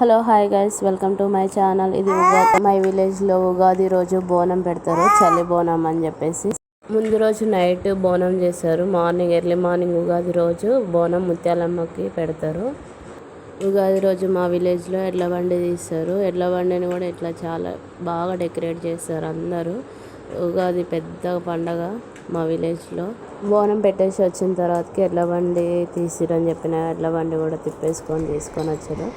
Hello hi guys welcome to my channel. ఇది Ugadi my విలేజ్లో ఉగాది రోజు బోనం పెడతారు చలి బోనం అని చెప్పేసి. ముందు రోజు నైట్ బోనం చేస్తారు. మార్నింగ్ ఎర్లీ మార్నింగ్ ఉగాది రోజు బోనం ముత్యాలమ్మకి పెడతారు. ఉగాది రోజు మా విలేజ్లో ఎడ్ల బండి తీస్తారు. ఎడ్ల బండిని కూడా ఇట్లా చాలా బాగా డెకరేట్ చేస్తారు అందరూ. ఉగాది పెద్ద పండగ మా విలేజ్లో బోనం పెట్టేసి వచ్చిన తర్వాతకి ఎడ్ల బండి తీసిరని చెప్పిన ఎడ్ల బండి కూడా తిప్పేసుకొని తీసుకొని వచ్చారు.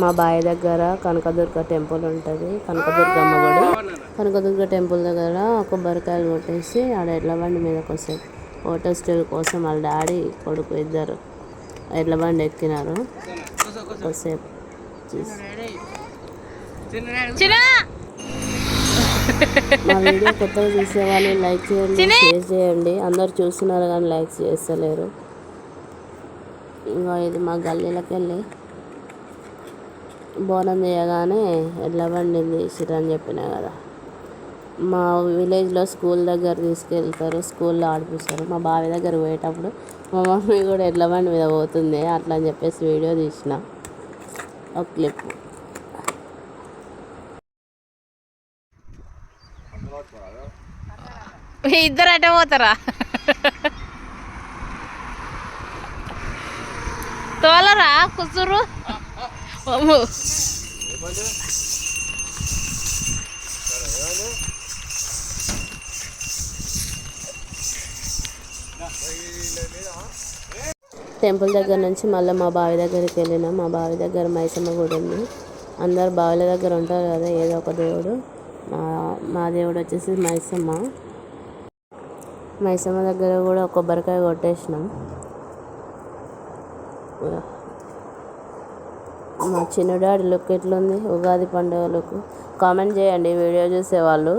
మా బావి దగ్గర కనకదుర్గ టెంపుల్ ఉంటుంది. కనకదుర్గమ్మ గుడి. కనకదుర్గ టెంపుల్ దగ్గర కొబ్బరికాయలు కొట్టేసి ఆడ ఎడ్ల బండి మీద కొద్దిసేపు ఫోటో స్టిల్ కోసం వాళ్ళ డాడీ కొడుకు ఇద్దరు ఎడ్ల బండి ఎక్కినారు. కొద్దిసేపు చూసి. మా వీడియో కొత్తగా చూసే వాళ్ళు లైక్ చేయండి షేర్ చేయండి. అందరు చూస్తున్నారు కానీ లైక్ చేస్తలేరు. ఇంకా ఇది మా గల్లీలోకి వెళ్ళి బోనం చేయగానే ఎడ్ల బండి తీసిరని చెప్పిన కదా. మా విలేజ్లో స్కూల్ దగ్గర తీసుకెళ్తారు స్కూల్లో ఆడిపిస్తారు. మా బావి దగ్గర పోయేటప్పుడు మా మమ్మీ కూడా ఎడ్ల బండి మీద పోతుంది అట్లా అని చెప్పేసి వీడియో తీసిన. ఒక క్లిప్. ఇద్దరు అటే పోతారా? తోలరా కుసురు టెంపుల్ దగ్గర నుంచి మళ్ళీ మా బావి దగ్గరికి వెళ్ళినాం. మా బావి దగ్గర మైసమ్మ గుడి ఉంది. అందరు బావిల దగ్గర ఉంటారు కదా ఏదో ఒక దేవుడు. మా మా దేవుడు వచ్చేసి మైసమ్మ. మైసమ్మ దగ్గర కూడా కొబ్బరికాయ కొట్టేసినాం. మా చిన్నడాడి లుక్ ఎట్లుంది? ఉగాది పండుగ లుక్. కామెంట్ చేయండి వీడియో చూసేవాళ్ళు.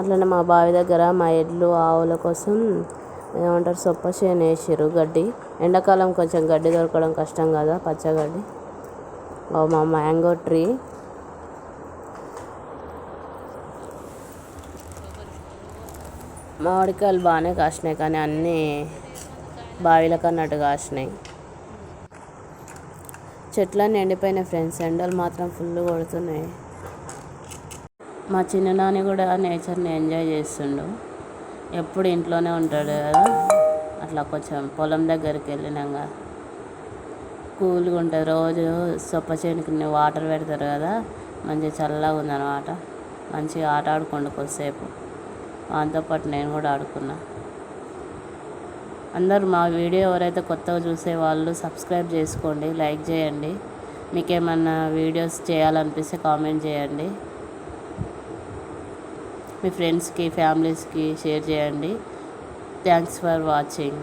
అట్లనే మా బావి దగ్గర మా ఎడ్లు ఆవుల కోసం ఏమంటారు సొప్ప చేను వేసారు గడ్డి. ఎండాకాలం కొంచెం గడ్డి దొరకడం కష్టం కదా పచ్చగడ్డి ఓ మా మ్యాంగో ట్రీ. మామిడికాయలు బాగానే కాసినాయి కానీ అన్నీ బావిలకు అన్నట్టు కాసినాయి. చెట్లన్నీ ఎండిపోయినాయి ఫ్రెండ్స్. ఎండలు మాత్రం ఫుల్ కొడుతున్నాయి. మా చిన్ననాని కూడా నేచర్ని ఎంజాయ్ చేస్తుండు. ఎప్పుడు ఇంట్లోనే ఉంటాడు కదా. అట్లా కొంచెం పొలం దగ్గరికి వెళ్ళినాక కూల్గా ఉంటుంది రోజు సొప్ప చేనుకి వాటర్ పెడతారు కదా. మంచిగా చల్లగా ఉందన్నమాట. మంచిగా ఆట ఆడుకోండి కొద్దిసేపు. దాంతోపాటు పాటు నేను కూడా ఆడుకున్నా. అందరూ మా వీడియో ఎవరైతే కొత్తగా చూసే వాళ్ళు సబ్స్క్రైబ్ చేసుకోండి లైక్ చేయండి. మీకు ఏమన్నా వీడియోస్ చేయాలనిపిస్తే కామెంట్ చేయండి. మీ ఫ్రెండ్స్కి ఫ్యామిలీస్కి షేర్ చేయండి. Thanks for watching